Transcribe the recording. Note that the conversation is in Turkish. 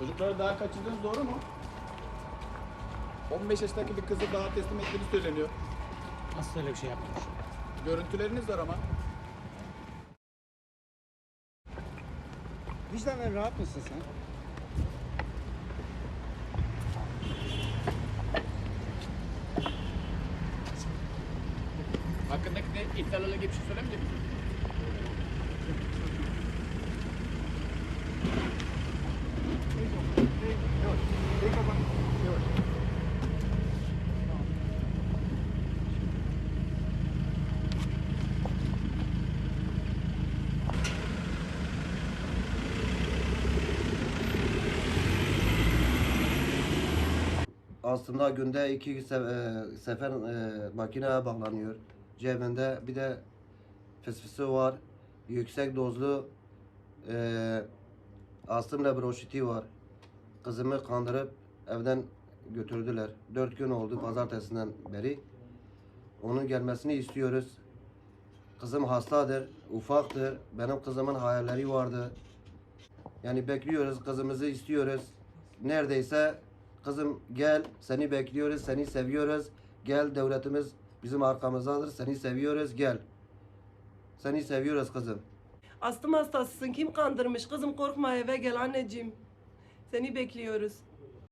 Çocukları daha kaçırdınız doğru mu? 15 yaşındaki bir kızı daha teslim ettiğiniz söyleniyor. Nasıl öyle bir şey yapmış? Görüntüleriniz var ama. Vicdanen rahat mısın sen? Hakkındaki de iddialarla gibi bir şey söylemeyecek misin? Aslında günde iki e, sefer e, makineye bağlanıyor. Cebinde bir de fısfısı var. Yüksek dozlu e, astımla broşiti var. Kızımı kandırıp evden götürdüler. Dört gün oldu pazartesinden beri. Onun gelmesini istiyoruz. Kızım hastadır, ufaktır. Benim kızımın hayalleri vardı. Yani bekliyoruz, kızımızı istiyoruz. Neredeyse kızım gel, seni bekliyoruz, seni seviyoruz. Gel devletimiz bizim arkamızdadır, seni seviyoruz, gel. Seni seviyoruz kızım. Astım hastasısın. Kim kandırmış? Kızım korkma eve gel anneciğim. Seni bekliyoruz.